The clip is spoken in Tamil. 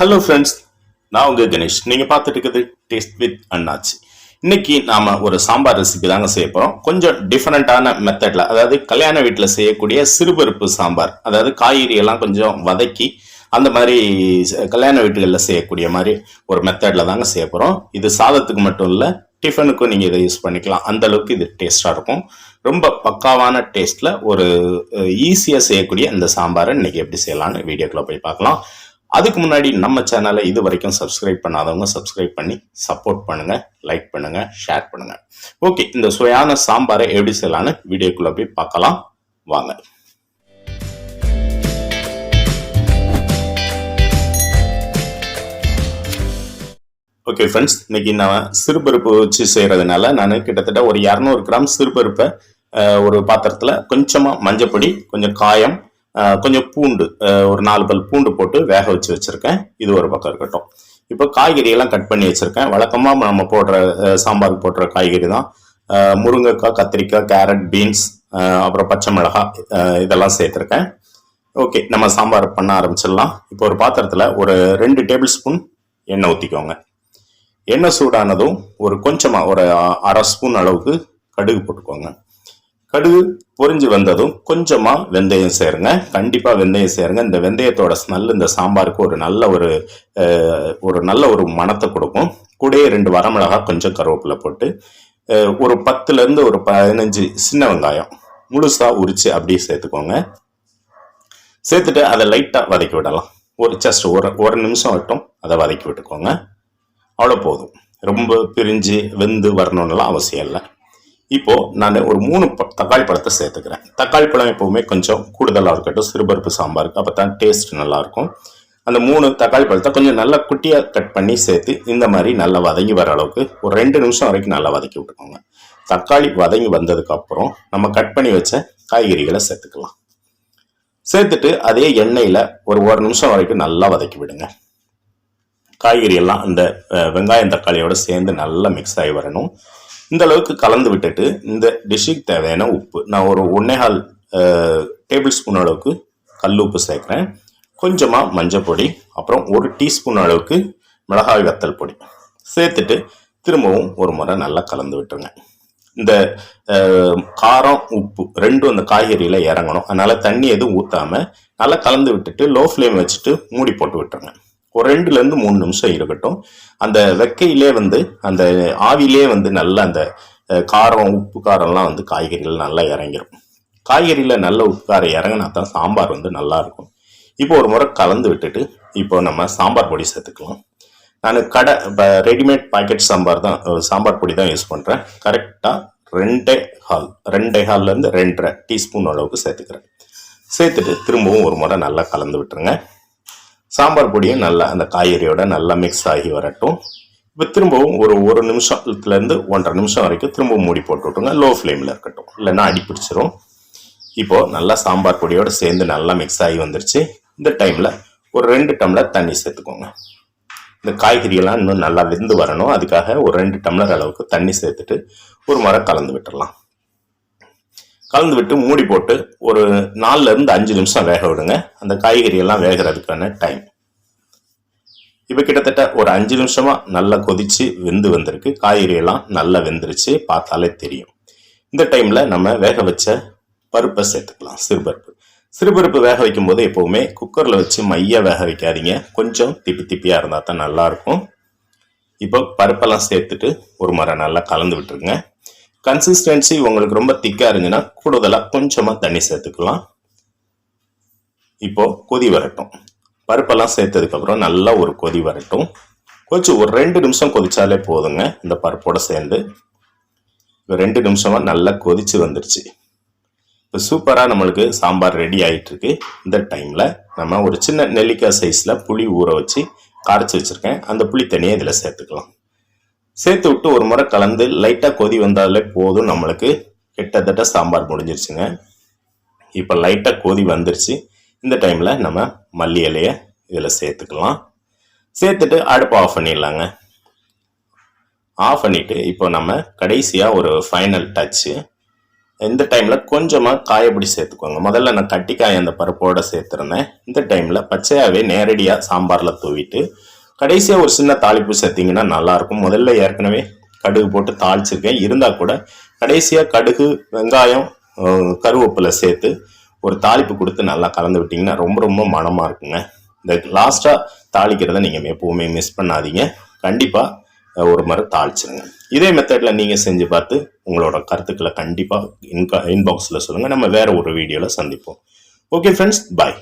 ஹலோ ஃப்ரெண்ட்ஸ் நான் உங்கள் கணேஷ். நீங்கள் பார்த்துட்டு இருக்கிறது டேஸ்ட் வித் அண்ணாச்சி இன்னைக்கு நாம் ஒரு சாம்பார் ரெசிபி தாங்க செய்ய போகிறோம் கொஞ்சம் டிஃப்ரெண்ட்டான மெத்தடில் அதாவது கல்யாண வீட்டில் செய்யக்கூடிய சிறுபருப்பு சாம்பார் அதாவது காய்கறி எல்லாம் கொஞ்சம் வதக்கி அந்த மாதிரி கல்யாண வீட்டுகளில் செய்யக்கூடிய மாதிரி ஒரு மெத்தடில் தாங்க செய்ய போகிறோம் இது சாதத்துக்கு மட்டும் இல்லை டிஃபனுக்கும் நீங்கள் இதை யூஸ் பண்ணிக்கலாம். அந்த அளவுக்கு இது டேஸ்ட்டாக இருக்கும். ரொம்ப பக்காவான டேஸ்ட்டில் ஒரு ஈஸியாக செய்யக்கூடிய இந்த சாம்பாரை இன்னைக்கு எப்படி செய்யலாம்னு வீடியோக்குள்ளே போய் பார்க்கலாம். அதுக்கு முன்னாடி நம்ம சேனலை இது வரைக்கும் சப்ஸ்கிரைப் பண்ணாதவங்க சப்ஸ்கிரைப் பண்ணி சப்போர்ட் பண்ணுங்க லைக் பண்ணுங்க ஷேர் பண்ணுங்க. ஓகே இந்த சுவையான சாம்பாரை எப்படி செய்யலான்னு வீடியோக்குள்ள போய் பார்க்கலாம். வாங்க. ஓகே ஃப்ரெண்ட்ஸ் இன்னைக்கு நான் சிறுபருப்பு வச்சு செய்கிறதுனால நான் கிட்டத்தட்ட ஒரு இரநூறு கிராம் சிறுபருப்பை ஒரு பாத்திரத்தில் கொஞ்சமாக மஞ்சப்பொடி கொஞ்சம் காயம் கொஞ்சம் பூண்டு ஒரு நாலு பல் பூண்டு போட்டு வேக வச்சு வச்சுருக்கேன். இது ஒரு பக்கம் இருக்கட்டும். இப்போ காய்கறியெல்லாம் கட் பண்ணி வச்சுருக்கேன். வழக்கமாக நம்ம போடுற சாம்பார் போடுற காய்கறி தான். முருங்கைக்காய் கத்திரிக்காய் கேரட் பீன்ஸ் அப்புறம் பச்சை மிளகாய் இதெல்லாம் சேர்த்துருக்கேன். ஓகே நம்ம சாம்பார் பண்ண ஆரம்பிச்சிடலாம். இப்போ ஒரு பாத்திரத்தில் ஒரு ரெண்டு டேபிள் ஸ்பூன் எண்ணெய் ஊற்றிக்கோங்க எண்ணெய் சூடானதும் ஒரு கொஞ்சமாக ஒரு அரை ஸ்பூன் அளவுக்கு கடுகு போட்டுக்கோங்க. கடுகு பொறிஞ்சு வந்ததும் கொஞ்சமாக வெந்தயம் சேருங்க. கண்டிப்பாக வெந்தயம் சேருங்க. இந்த வெந்தயத்தோட ஸ்மெல் இந்த சாம்பாருக்கு ஒரு நல்ல ஒரு ஒரு நல்ல ஒரு மணத்தை கொடுக்கும். கூடயே ரெண்டு வரமிளகாய் கொஞ்சம் கருவேப்பிலை போட்டு ஒரு பத்துலேருந்து ஒரு பதினஞ்சு சின்ன வெங்காயம் முழுசாக உரித்து அப்படியே சேர்த்துக்கோங்க. சேர்த்துட்டு அதை லைட்டாக வதக்கி விடலாம். ஒரு ஜஸ்ட் ஒரு ஒரு நிமிஷம் மட்டும் அதை வதக்கி விட்டுக்கோங்க. அவ்வளோ போதும். ரொம்ப பிரிஞ்சு வெந்து வரணும்னுலாம் அவசியம் இல்லை. இப்போ நான் ஒரு மூணு ப- தக்காளி பழத்தை சேர்த்துக்கிறேன். தக்காளி பழம் எப்பவுமே கொஞ்சம் கூடுதலாக இருக்கட்டும் சிறுபருப்பு சாம்பாருக்கு அப்போ தான் டேஸ்ட் நல்லாயிருக்கும் அந்த மூணு தக்காளி பழத்தை கொஞ்சம் நல்லா குட்டியாக கட் பண்ணி சேர்த்து இந்த மாதிரி நல்லா வதங்கி வர அளவுக்கு ஒரு ரெண்டு நிமிஷம் வரைக்கும் நல்லா வதக்கி விட்டுக்கோங்க. தக்காளி வதங்கி வந்ததுக்கப்புறம் நம்ம கட் பண்ணி வச்ச காய்கறிகளை சேர்த்துக்கலாம். சேர்த்துட்டு அதே எண்ணெயில் ஒரு ஒரு நிமிஷம் வரைக்கும் நல்லா வதக்கி விடுங்க. காய்கறி எல்லாம் அந்த வெங்காயம் தக்காளியோட சேர்ந்து நல்லா மிக்ஸ் ஆகி வரணும். இந்த அளவுக்கு கலந்து விட்டுட்டு இந்த டிஷ்ஷுக்கு தேவையான உப்பு. நான் ஒரு ஒன்னேகால் டேபிள் ஸ்பூன் அளவுக்கு கல் உப்பு சேர்க்குறேன். கொஞ்சமாக மஞ்சள் பொடி அப்புறம் ஒரு டீஸ்பூன் அளவுக்கு மிளகாய் வத்தல் பொடி. சேர்த்துட்டு திரும்பவும் ஒரு முறை நல்லா கலந்து விட்டுருங்க. இந்த காரம் உப்பு ரெண்டும் அந்த காய்கறியில் இறங்கணும். அதனால் தண்ணி எதுவும் ஊற்றாமல் நல்லா கலந்து விட்டுட்டு லோ ஃப்ளேம் வச்சுட்டு மூடி போட்டு விட்டுருங்க. ஒரு ரெண்டுல இருந்து மூணு நிமிஷம் இருக்கட்டும். அந்த வெக்கையிலே வந்து அந்த ஆவிலே வந்து நல்லா அந்த காரம் உப்பு காரம்லாம் வந்து காய்கறிகள் நல்லா இறங்கிடும் காய்கறியில் நல்ல உப்பு காரம் இறங்கினா தான் சாம்பார் வந்து நல்லா இருக்கும். இப்போ ஒரு முறை கலந்து விட்டுட்டு இப்போ நம்ம சாம்பார் பொடி சேர்த்துக்கலாம். நான் கடை இப்போ ரெடிமேட் பாக்கெட் சாம்பார் தான் சாம்பார் பொடி தான் யூஸ் பண்ணுறேன் கரெக்டாக ரெண்டே ஹால் ரெண்டே ஹால்லேருந்து ரெண்டரை டீஸ்பூன் அளவுக்கு சேர்த்துக்கிறேன். சேர்த்துட்டு திரும்பவும் ஒரு முறை நல்லா கலந்து விட்டுருங்க. சாம்பார் பொடியும் நல்லா அந்த காய்கறியோட நல்லா மிக்ஸ் ஆகி வரட்டும். இப்போ திரும்பவும் ஒரு ஒரு நிமிஷத்துலேருந்து ஒன்றரை நிமிஷம் வரைக்கும் திரும்பவும் மூடி போட்டு விட்டுருங்க. லோ ஃப்ளேமில் இருக்கட்டும். இல்லைன்னா அடி பிடிச்சிரும். இப்போது நல்லா சாம்பார் பொடியோடு சேர்ந்து நல்லா மிக்ஸ் ஆகி வந்துருச்சு. இந்த டைமில் ஒரு ரெண்டு டம்ளர் தண்ணி சேர்த்துக்கோங்க. இந்த காய்கறியெல்லாம் இன்னும் நல்லா வெந்து வரணும். அதுக்காக ஒரு ரெண்டு டம்ளர் அளவுக்கு தண்ணி சேர்த்துட்டு ஒரு முறை கலந்து விட்டுடலாம் கலந்து விட்டு மூடி போட்டு ஒரு நாலுலேருந்து அஞ்சு நிமிஷம் வேக விடுங்க. அந்த காய்கறி எல்லாம் வேகிறதுக்கான டைம் இப்போ கிட்டத்தட்ட ஒரு அஞ்சு நிமிஷமாக நல்லா கொதித்து வெந்து வந்திருக்கு. காய்கறி எல்லாம் நல்லா வெந்துருச்சு. பார்த்தாலே தெரியும். இந்த டைமில் நம்ம வேக வச்ச பருப்பை சேர்த்துக்கலாம். சிறுபருப்பு. சிறுபருப்பு வேக வைக்கும் போது எப்போவுமே குக்கரில் வச்சு மைய வேக வைக்காதீங்க. கொஞ்சம் திப்பி திப்பியாக இருந்தால் தான் நல்லாயிருக்கும் இப்போ பருப்பெல்லாம் சேர்த்துட்டு ஒரு முறை நல்லா கலந்து விட்டுருங்க. கன்சிஸ்டன்சி உங்களுக்கு ரொம்ப திக்காக இருந்துச்சுன்னா கூடுதலாக கொஞ்சமாக தண்ணி சேர்த்துக்கலாம். இப்போது கொதி வரட்டும். பருப்பெல்லாம் சேர்த்ததுக்கப்புறம் நல்லா ஒரு கொதி வரட்டும். கொஞ்சம் ஒரு ரெண்டு நிமிஷம் கொதிச்சாலே போதுங்க இந்த பருப்போடு சேர்ந்து. இப்போ ரெண்டு நிமிஷமாக நல்லா கொதிச்சு வந்துருச்சு. இப்போ சூப்பராக நம்மளுக்கு சாம்பார் ரெடி ஆகிட்டுருக்கு இந்த டைமில் நம்ம ஒரு சின்ன நெல்லிக்காய் சைஸில் புளி ஊற வச்சு கரைச்சி வச்சுருக்கேன். அந்த புளி தனியாக இதில் சேர்த்துக்கலாம். சேர்த்து விட்டு ஒரு முறை கலந்து லைட்டாக கொதி வந்தாலே போதும் நம்மளுக்கு. கிட்டத்தட்ட சாம்பார் முடிஞ்சிருச்சுங்க. இப்போ லைட்டாக கொதி வந்துருச்சு. இந்த டைமில் நம்ம மல்லி இலையை இதில் சேர்த்துக்கலாம். சேர்த்துட்டு அடுப்பு ஆஃப் பண்ணிடலாங்க. ஆஃப் பண்ணிவிட்டு இப்போ நம்ம கடைசியாக ஒரு ஃபைனல் டச்சு இந்த டைமில் கொஞ்சமாக காயப்பொடி சேர்த்துக்கோங்க. முதல்ல நான் கட்டிக்காய் அந்த பருப்போடு சேர்த்துருந்தேன். இந்த டைமில் பச்சையாகவே நேரடியாக சாம்பாரில் தூவிட்டு கடைசியாக ஒரு சின்ன தாளிப்பு சேர்த்திங்கன்னா நல்லாயிருக்கும். முதல்ல ஏற்கனவே கடுகு போட்டு தாளிச்சிருக்கேன். இருந்தால் கூட கடைசியாக கடுகு வெங்காயம் கருவேப்பிலை சேர்த்து ஒரு தாளிப்பு கொடுத்து நல்லா கலந்து விட்டிங்கன்னா ரொம்ப ரொம்ப மனமாக இருக்குங்க. இந்த லாஸ்ட்டாக தாளிக்கிறத நீங்கள் எப்போவுமே மிஸ் பண்ணாதீங்க. கண்டிப்பாக ஒரு முறை தாளிச்சிருங்க. இதே மெத்தடில் நீங்கள் செஞ்சு பார்த்து உங்களோட கருத்துக்களை கண்டிப்பாக இன்கா இன்பாக்ஸில் சொல்லுங்கள் நம்ம வேறு ஒரு வீடியோவில் சந்திப்போம். Okay friends bye